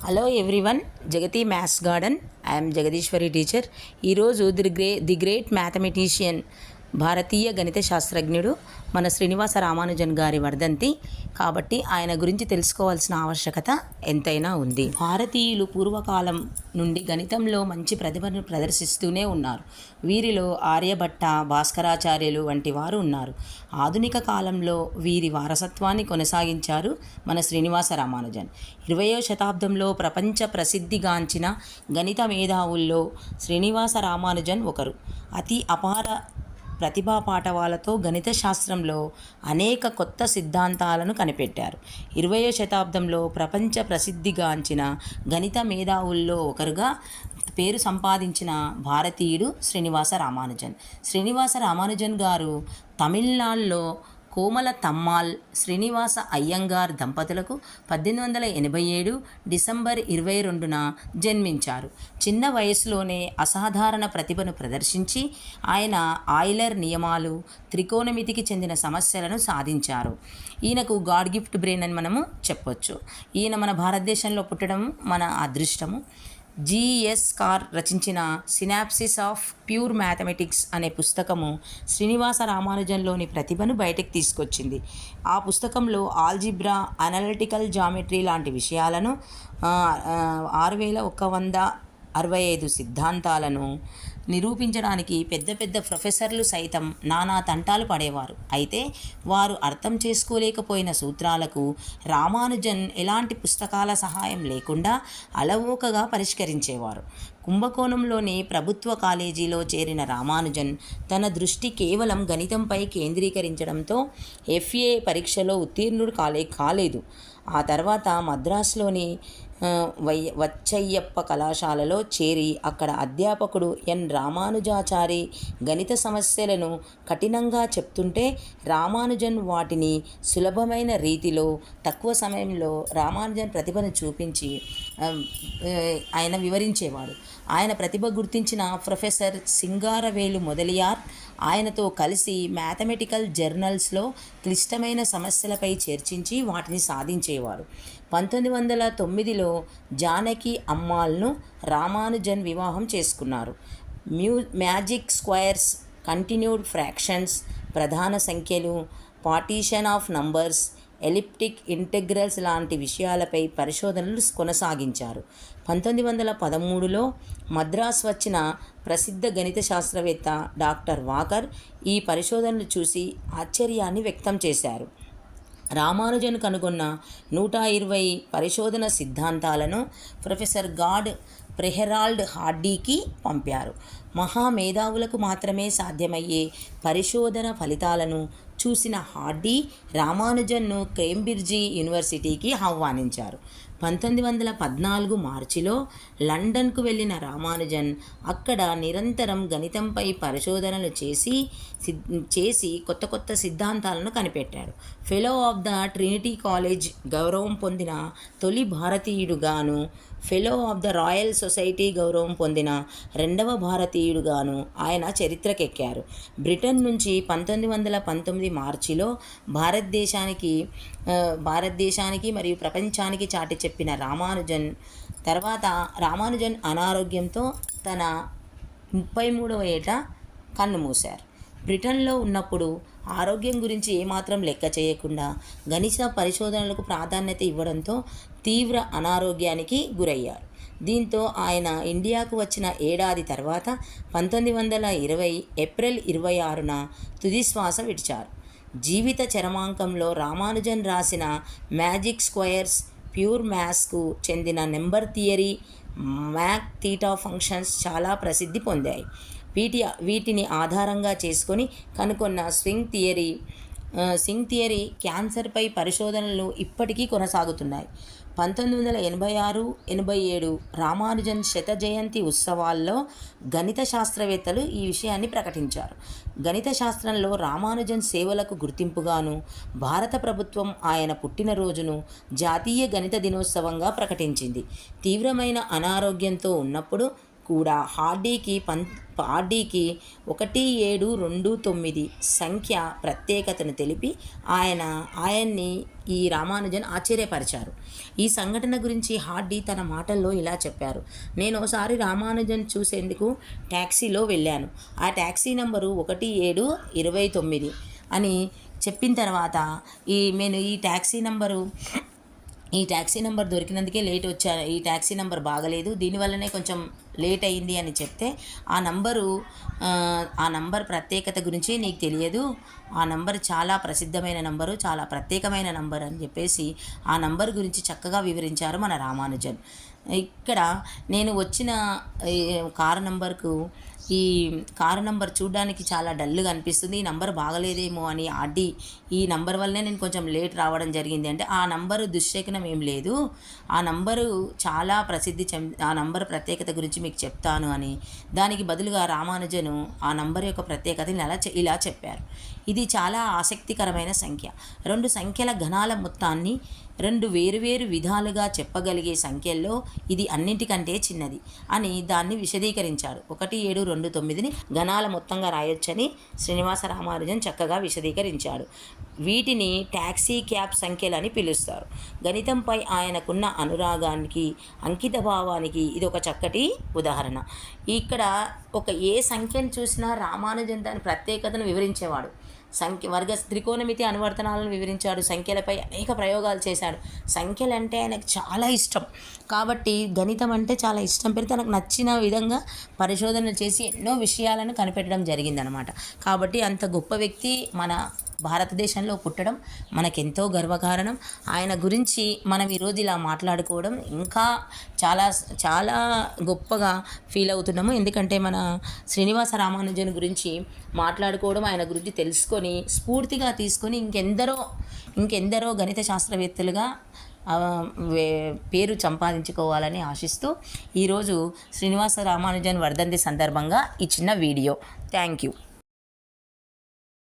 Hello everyone Jagathi maths garden I'm Jagadishwari teacher ఈరోజు the grey the great mathematician భారతీయ గణిత శాస్త్రజ్ఞుడు మన శ్రీనివాస రామానుజన్ గారి వర్ధంతి. కాబట్టి ఆయన గురించి తెలుసుకోవాల్సిన ఆవశ్యకత ఎంతైనా ఉంది. భారతీయులు పూర్వకాలం నుండి గణితంలో మంచి ప్రతిభను ప్రదర్శిస్తూనే ఉన్నారు. వీరిలో ఆర్యభట్ట భాస్కరాచార్యులు వంటి వారు ఉన్నారు. ఆధునిక కాలంలో వీరి వారసత్వాన్ని కొనసాగించారు మన శ్రీనివాస రామానుజన్. ఇరవయో శతాబ్దంలో ప్రపంచ ప్రసిద్ధిగాంచిన గణిత మేధావుల్లో శ్రీనివాస రామానుజన్ ఒకరు. అతి అపార ప్రతిభా పాఠవాలతో గణిత శాస్త్రంలో అనేక కొత్త సిద్ధాంతాలను కనిపెట్టారు. ఇరవయో శతాబ్దంలో ప్రపంచ ప్రసిద్ధిగాంచిన గణిత మేధావుల్లో ఒకరుగా పేరు సంపాదించిన భారతీయుడు శ్రీనివాస రామానుజన్. శ్రీనివాస రామానుజన్ గారు తమిళనాడులో కోమల తమ్మాల్ శ్రీనివాస అయ్యంగార్ దంపతులకు పద్దెనిమిది వందల ఎనభై ఏడు డిసెంబర్ ఇరవై రెండున జన్మించారు. చిన్న వయసులోనే అసాధారణ ప్రతిభను ప్రదర్శించి ఆయన ఆయిలర్ నియమాలు త్రికోణమితికి చెందిన సమస్యలను సాధించారు. ఈయనకు గాడ్ గిఫ్ట్ బ్రెయిన్ అని మనము చెప్పొచ్చు. ఈయన మన భారతదేశంలో పుట్టడం మన అదృష్టము. జిఎస్ కార్ రచించిన సినాప్సిస్ ఆఫ్ ప్యూర్ మ్యాథమెటిక్స్ అనే పుస్తకము శ్రీనివాస రామానుజన్లోని ప్రతిభను బయటకు తీసుకొచ్చింది. ఆ పుస్తకంలో ఆల్జిబ్రా అనలిటికల్ జామెట్రీ లాంటి విషయాలను ఆరు వేల ఒక వంద అరవై ఐదు సిద్ధాంతాలను నిరూపించడానికి పెద్ద పెద్ద ప్రొఫెసర్లు సైతం నానా తంటాలు పడేవారు. అయితే వారు అర్థం చేసుకోలేకపోయిన సూత్రాలకు రామానుజన్ ఎలాంటి పుస్తకాల సహాయం లేకుండా అలవోకగా పరిష్కరించేవారు. కుంభకోణంలోని ప్రభుత్వ కాలేజీలో చేరిన రామానుజన్ తన దృష్టి కేవలం గణితంపై కేంద్రీకరించడంతో ఎఫ్ఏ పరీక్షలో ఉత్తీర్ణుడు కాలే కాలేదు. ఆ తర్వాత మద్రాసులోని వయ్య వై వచ్చయ్యప్ప కళాశాలలో చేరి అక్కడ అధ్యాపకుడు ఎన్. రామానుజాచారి గణిత సమస్యలను కఠినంగా చెప్తుంటే రామానుజన్ వాటిని సులభమైన రీతిలో తక్కువ సమయంలో రామానుజన్ ప్రతిభను చూపించి ఆయన వివరించేవాడు. ఆయన ప్రతిభ గుర్తించిన ప్రొఫెసర్ సింగారవేలు మొదలియార్ ఆయనతో కలిసి మ్యాథమెటికల్ జర్నల్స్లో క్లిష్టమైన సమస్యలపై చర్చించి వాటిని సాధించేవారు. పంతొమ్మిది వందల తొమ్మిదిలో జానకి అమ్మాల్ను రామానుజన్ వివాహం చేసుకున్నారు. మ్యూ మ్యాజిక్ స్క్వైర్స్ కంటిన్యూడ్ ఫ్రాక్షన్స్ ప్రధాన సంఖ్యలు partition of numbers elliptic integrals లాంటి విషయాలపై పరిశోధనలు కొనసాగించారు. పంతొమ్మిది వందల పదమూడులో మద్రాస్ వచ్చిన ప్రసిద్ధ గణిత శాస్త్రవేత్త డాక్టర్ వాకర్ ఈ పరిశోధనలు చూసి ఆశ్చర్యాన్ని వ్యక్తం చేశారు. రామానుజన్ కనుగొన్న నూట ఇరవై పరిశోధన సిద్ధాంతాలను ప్రొఫెసర్ గాడ్ ప్రెహెరాల్డ్ హార్డీకి పంపారు. మహామేధావులకు మాత్రమే సాధ్యమయ్యే పరిశోధన ఫలితాలను చూసిన హార్డీ రామానుజన్ను కేంబ్రిడ్జి యూనివర్సిటీకి ఆహ్వానించారు. పంతొమ్మిది వందల పద్నాలుగు మార్చిలో లండన్కు వెళ్ళిన రామానుజన్ అక్కడ నిరంతరం గణితంపై పరిశోధనలు చేసి సిద్ చేసి కొత్త కొత్త సిద్ధాంతాలను కనిపెట్టాడు fellow of the Trinity college గౌరవం పొందిన తొలి భారతీయుడుగాను fellow of the royal society గౌరవం పొందిన రెండవ భారతీయుడుగాను ఆయన చరిత్రకెక్కారు. బ్రిటన్ నుంచి పంతొమ్మిది వందల పంతొమ్మిది మార్చిలో భారతదేశానికి భారతదేశానికి మరియు ప్రపంచానికి చాటి చెప్పిన రామానుజన్ తర్వాత రామానుజన్ అనారోగ్యంతో తన ముప్పై మూడవ ఏట కన్నుమూశారు బ్రిటన్లో ఉన్నప్పుడు ఆరోగ్యం గురించి ఏమాత్రం లెక్క చేయకుండా గణిత పరిశోధనలకు ప్రాధాన్యత ఇవ్వడంతో తీవ్ర అనారోగ్యానికి గురయ్యారు. దీంతో ఆయన ఇండియాకు వచ్చిన ఏడాది తర్వాత పంతొమ్మిది వందల ఇరవై ఏప్రిల్ ఇరవై ఆరున తుది శ్వాస విడిచారు. జీవిత చరమాంకంలో రామానుజన్ రాసిన మ్యాజిక్ స్క్వయర్స్ ప్యూర్ మ్యాథ్స్కు చెందిన number theory mock theta functions చాలా ప్రసిద్ధి పొందాయి. వీటి వీటిని ఆధారంగా చేసుకొని కనుకొన్న స్వింగ్ థియరీ సింగ్ థియరీ క్యాన్సర్పై పరిశోధనలు ఇప్పటికీ కొనసాగుతున్నాయి. పంతొమ్మిది వందల ఎనభై ఆరు ఎనభై ఏడు రామానుజన్ శత జయంతి ఉత్సవాల్లో గణిత శాస్త్రవేత్తలు ఈ విషయాన్ని ప్రకటించారు. గణిత శాస్త్రంలో రామానుజన్ సేవలకు గుర్తింపుగాను భారత ప్రభుత్వం ఆయన పుట్టినరోజును జాతీయ గణిత దినోత్సవంగా ప్రకటించింది. తీవ్రమైన అనారోగ్యంతో ఉన్నప్పుడు కూడా హార్డీకి పం హార్డీకి ఒకటి ఏడు రెండు తొమ్మిది సంఖ్య ప్రత్యేకతను తెలిపి ఆయన ఆయన్ని ఈ రామానుజన్ ఆశ్చర్యపరిచారు. ఈ సంఘటన గురించి హార్డీ తన మాటల్లో ఇలా చెప్పారు. నేను ఒకసారి రామానుజన్ చూసేందుకు ట్యాక్సీలో వెళ్ళాను. ఆ ట్యాక్సీ నెంబరు ఒకటి ఏడు ఇరవై తొమ్మిది అని చెప్పిన తర్వాత ఈ నేను ఈ ట్యాక్సీ నెంబరు ఈ ట్యాక్సీ నెంబర్ దొరికినందుకే లేట్ వచ్చా ఈ ట్యాక్సీ నెంబర్ బాగలేదు దీనివల్లనే కొంచెం లేట్ అయింది అని చెప్తే ఆ నంబరు ఆ, నంబర్ ప్రత్యేకత గురించి నీకు తెలియదు ఆ నంబర్ చాలా ప్రసిద్ధమైన నంబరు చాలా ప్రత్యేకమైన నంబర్ అని చెప్పేసి ఆ నంబర్ గురించి చక్కగా వివరించారు మన రామానుజన్. ఇక్కడ నేను వచ్చిన కారు నంబర్కు ఈ కారు నంబర్ చూడడానికి చాలా డల్గా అనిపిస్తుంది. ఈ నంబర్ బాగలేదేమో అని అడ్డి ఈ నంబర్ వల్లనే నేను కొంచెం లేట్ రావడం జరిగింది. అంటే ఆ నంబరు దుశ్శకనం ఏం లేదు. ఆ నంబరు చాలా ప్రసిద్ధి చెం ఆ నంబర్ ప్రత్యేకత గురించి మీకు చెప్తాను అని. దానికి బదులుగా రామానుజను ఆ నంబర్ యొక్క ప్రత్యేకతని అలా ఇలా చెప్పారు. ఇది చాలా ఆసక్తికరమైన సంఖ్య. రెండు సంఖ్యల ఘనాల మొత్తాన్ని రెండు వేరువేరు విధాలుగా చెప్పగలిగే సంఖ్యల్లో ఇది అన్నింటికంటే చిన్నది అని దాన్ని విశదీకరించాడు ఒకటి ఏడు రెండు తొమ్మిదిని ఘనాల మొత్తంగా రాయొచ్చని శ్రీనివాస రామానుజన్ చక్కగా విశదీకరించాడు. వీటిని ట్యాక్సీ క్యాబ్ సంఖ్యలని పిలుస్తారు. గణితంపై ఆయనకున్న అనురాగానికి అంకిత భావానికి ఇది ఒక చక్కటి ఉదాహరణ. ఇక్కడ ఒక ఏ సంఖ్యను చూసినా రామానుజన్ దాని ప్రత్యేకతను వివరించేవాడు. సంఖ్య వర్గ త్రికోణమితి అనువర్తనాలను వివరించాడు. సంఖ్యలపై అనేక ప్రయోగాలు చేశాడు. సంఖ్యలు అంటే ఆయనకు చాలా ఇష్టం. కాబట్టి గణితం అంటే చాలా ఇష్టం. పెడితే తనకు నచ్చిన విధంగా పరిశోధన చేసి ఎన్నో విషయాలను కనిపెట్టడం జరిగిందనమాట. కాబట్టి అంత గొప్ప వ్యక్తి మన భారతదేశంలో పుట్టడం మనకెంతో గర్వకారణం. ఆయన గురించి మనం ఈరోజు ఇలా మాట్లాడుకోవడం ఇంకా చాలా చాలా గొప్పగా ఫీల్ అవుతున్నాము. ఎందుకంటే మన శ్రీనివాస రామానుజన్ గురించి మాట్లాడుకోవడం ఆయన గురించి తెలుసుకొని స్ఫూర్తిగా తీసుకొని ఇంకెందరో ఇంకెందరో గణిత శాస్త్రవేత్తలుగా పేరు సంపాదించుకోవాలని ఆశిస్తూ ఈరోజు శ్రీనివాస రామానుజన్ వర్ధంతి సందర్భంగా ఈ చిన్న వీడియో. Thank you.